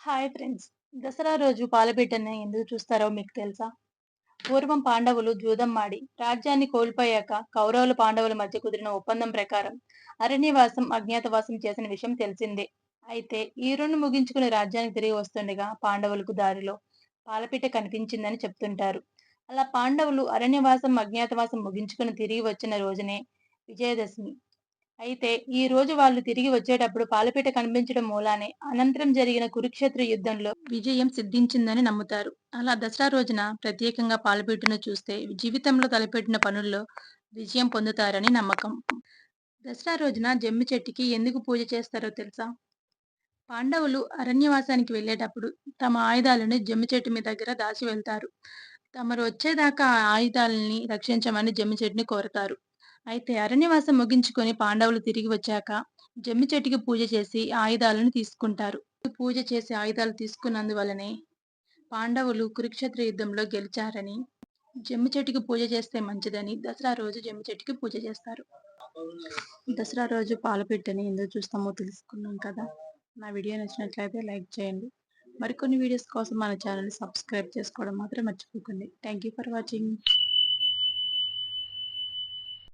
Hi friends. Dasara రోజు పాలపిట్టని ఎందుకు చూస్తారో మీకు తెలుసా? పూర్వం పాండవులు జూదం రాజ్యాన్ని కోల్పోయాక కౌరవులు పాండవుల మధ్య కుదిరిన ఒప్పందం ప్రకారం అరణ్యవాసం అజ్ఞాతవాసం చేసిన విషయం తెలిసిందే. అయితే ఈ రెండు ముగించుకుని రాజ్యానికి తిరిగి వస్తుండగా పాండవులకు దారిలో పాలపీట కనిపించిందని చెప్తుంటారు. అలా పాండవులు అరణ్యవాసం అజ్ఞాతవాసం ముగించుకుని తిరిగి వచ్చిన రోజునే విజయదశమి. అయితే ఈ రోజు వాళ్ళు తిరిగి వచ్చేటప్పుడు పాలపీట కనిపించడం మూలానే అనంతరం జరిగిన కురుక్షేత్ర యుద్ధంలో విజయం సిద్ధించిందని నమ్ముతారు. అలా దసరా రోజున ప్రత్యేకంగా పాలపీటను చూస్తే జీవితంలో తలపెట్టిన పనుల్లో విజయం పొందుతారని నమ్మకం. దసరా రోజున జమ్మి చెట్టుకి ఎందుకు పూజ చేస్తారో తెలుసా? పాండవులు అరణ్యవాసానికి వెళ్ళేటప్పుడు తమ ఆయుధాలను జమ్మి చెట్టు మీ దగ్గర దాచి వెళ్తారు. తమరు వచ్చేదాకా ఆయుధాలని రక్షించమని జమ్మి చెట్టుని కోరతారు. అయితే అరణ్యవాసం ముగించుకొని పాండవులు తిరిగి వచ్చాక జమ్మి చెట్టుకి పూజ చేసి ఆయుధాలను తీసుకుంటారు. పూజ చేసి ఆయుధాలు తీసుకున్నందువలనే పాండవులు కురుక్షేత్ర యుద్ధంలో గెలిచారని జమ్మి చెట్టుకి పూజ చేస్తే మంచిదని దసరా రోజు జమ్మి చెట్టుకి పూజ చేస్తారు. దసరా రోజు పాలపిట్టని ఎందుకు చూస్తామో తెలుసుకున్నాం కదా. నా వీడియో నచ్చినట్లయితే లైక్ చేయండి. మరికొన్ని వీడియోస్ కోసం మన ఛానల్ సబ్స్క్రైబ్ చేసుకోవడం మాత్రం మర్చిపోకండి. Thank you for watching.